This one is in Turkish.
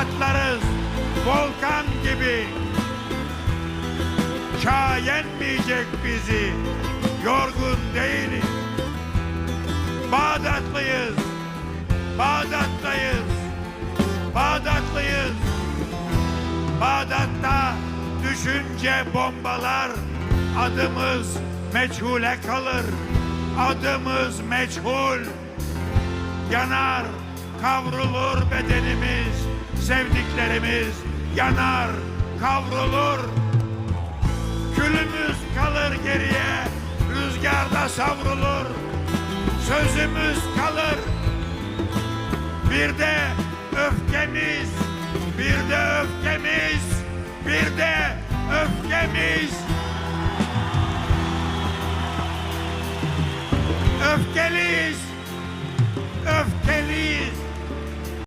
Patlarız volkan gibi. Çağ yenmeyecek bizi. Yorgun değiliz. Bağdatlıyız. Bağdat'tayız. Bağdatlıyız. Bağdat'ta düşünce bombalar adımız meçhule kalır. Adımız meçhul. Yanar, kavrulur bedenimiz, sevdiklerimiz yanar, kavrulur. Külümüz kalır geriye, rüzgarda savrulur. Sözümüz kalır. Bir de öfkemiz, bir de öfkemiz, bir de öfkemiz. Öfkeliyiz, öfkeliyiz.